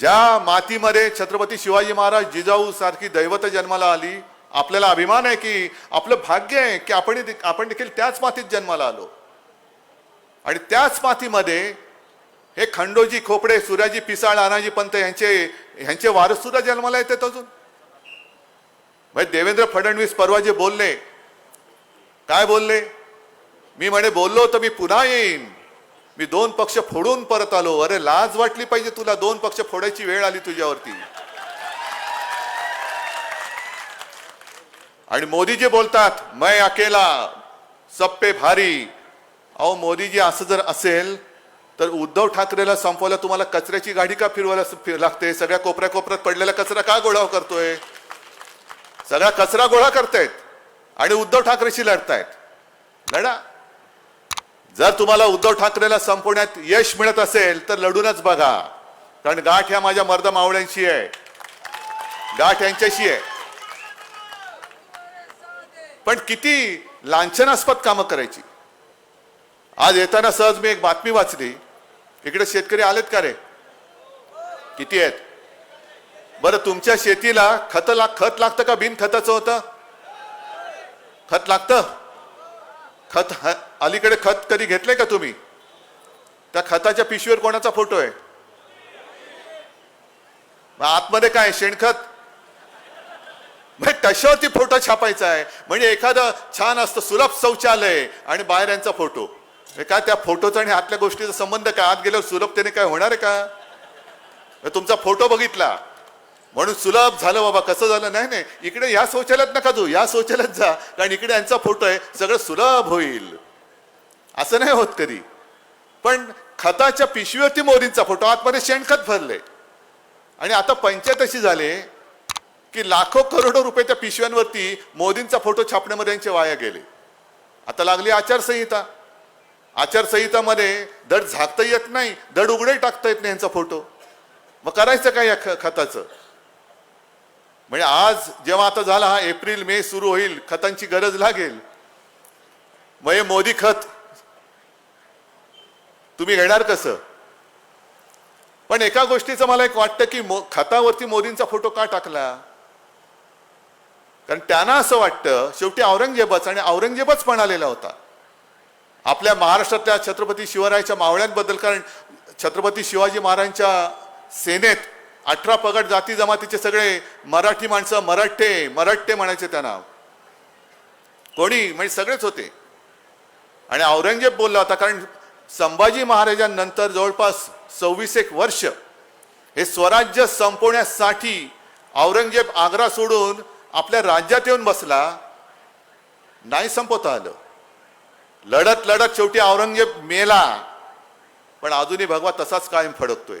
ज्या मातीमध्ये छत्रपती शिवाजी महाराज जिजाऊ सारखी दैवत जन्माला आली आपल्याला अभिमान आहे की आपलं भाग्य आहे की आपण आपण देखील त्याच मातीत जन्माला आलो. आणि त्याच मातीमध्ये हे खंडोजी खोपडे सूर्याजी पिसाळ अनाजी पंत यांचे यांचे वारस सुद्धा जन्माला येतात अजून. म्हणजे देवेंद्र फडणवीस परवा जे बोलले. काय बोलले? मी म्हणे बोललो तर मी पुन्हा येईन. मी दोन पक्ष फोडून परत आलो. अरे लाज वाटली पाहिजे तुला. दोन पक्ष फोडायची वेळ आली तुझ्यावरती. आणि मोदीजी बोलतात मै अकेला सप्पे भारी. अहो मोदीजी असं जर असेल तर उद्धव ठाकरेला संपवायला तुम्हाला कचऱ्याची गाडी का फिरवायला लागते? सगळ्या कोपऱ्या कोपऱ्यात पडलेला कचरा का गोळा करतोय? सगळा कचरा गोळा करतायत. आणि उद्धव ठाकरेशी लढतायत. लढा. जर तुम्हाला उद्धव ठाकरेला संपवण्यात यश मिळत असेल तर लढूनच बघा. कारण गाठ ह्या माझ्या मर्द मावळ्यांशी आहे. गाठ यांच्याशी आहे. पण किती लांछनास्पद कामं करायची. आज येताना सहज मी एक बातमी वाचली. इकडे शेतकरी आलेत का रे? किती आहेत? बरं तुमच्या शेतीला खत लाग खत लागतं का? बिन खताचं होतं? खत लागतं? खत ह- अलीकडे खत कधी घेतलंय का तुम्ही? त्या खताच्या पिशवीवर कोणाचा फोटो आहे? आतमध्ये काय आहे? शेणखत? म्हणजे कशावरती फोटो छापायचा आहे. म्हणजे एखादं छान असतं सुलभ शौचालय आणि बाहेर यांचा फोटो काय त्या फोटोचा आणि आतल्या गोष्टीचा संबंध काय? आत गेल्यावर सुलभतेने काय होणार आहे का? तुमचा फोटो बघितला. म्हणून सुलभ झालं बाबा कसं झालं? नाही नाही इकडे या शौचालयात नका तू या शौचालयात जा कारण इकडे यांचा फोटो आहे सगळं सुलभ होईल. असं नाही होत कधी. पण खताच्या पिशवीवरती मोदींचा फोटो आतमध्ये शेणखत भरले आणि आता पंचायत अशी झाले की लाखो करोडो रुपये त्या पिशव्यांवरती मोदींचा फोटो छापण्यामध्ये यांचे वाया गेले. आता लागली आचारसंहिता. आचारसंहितामध्ये धड झाकता येत नाही धड उघडे टाकता येत नाही यांचा फोटो. मग करायचं काय या ख- खताचं? म्हणजे आज जेव्हा आता झाला हा एप्रिल मे सुरू होईल खतांची गरज लागेल. मग हे मोदी खत. तुम्ही घेणार कसं? पण एका गोष्टीचं मला एक वाटतं की मो- खतावरती मोदींचा फोटो का टाकला? कारण त्यांना असं वाटतं शेवटी औरंगजेबच आणि औरंगजेबच म्हणालेला होता. आपल्या महाराष्ट्रातल्या छत्रपती शिवरायाच्या मावळ्यांबद्दल कारण छत्रपती शिवाजी महाराजांच्या सेनेत अठरा पगड जाती जमातीचे सगळे मराठी माणसं मराठे मराठे म्हणायचे त्यांना कोणी? म्हणजे सगळेच होते. आणि औरंगजेब बोलला होता कारण संभाजी महाराजांनंतर जवळपास सव्वीस एक वर्ष हे स्वराज्य संपवण्यासाठी औरंगजेब आग्रा सोडून आपल्या राज्यात येऊन बसला नाही संपवता आलं. लढत लढत शेवटी औरंगजेब मेला. पण अजूनही भगवा तसाच कायम फडकतोय.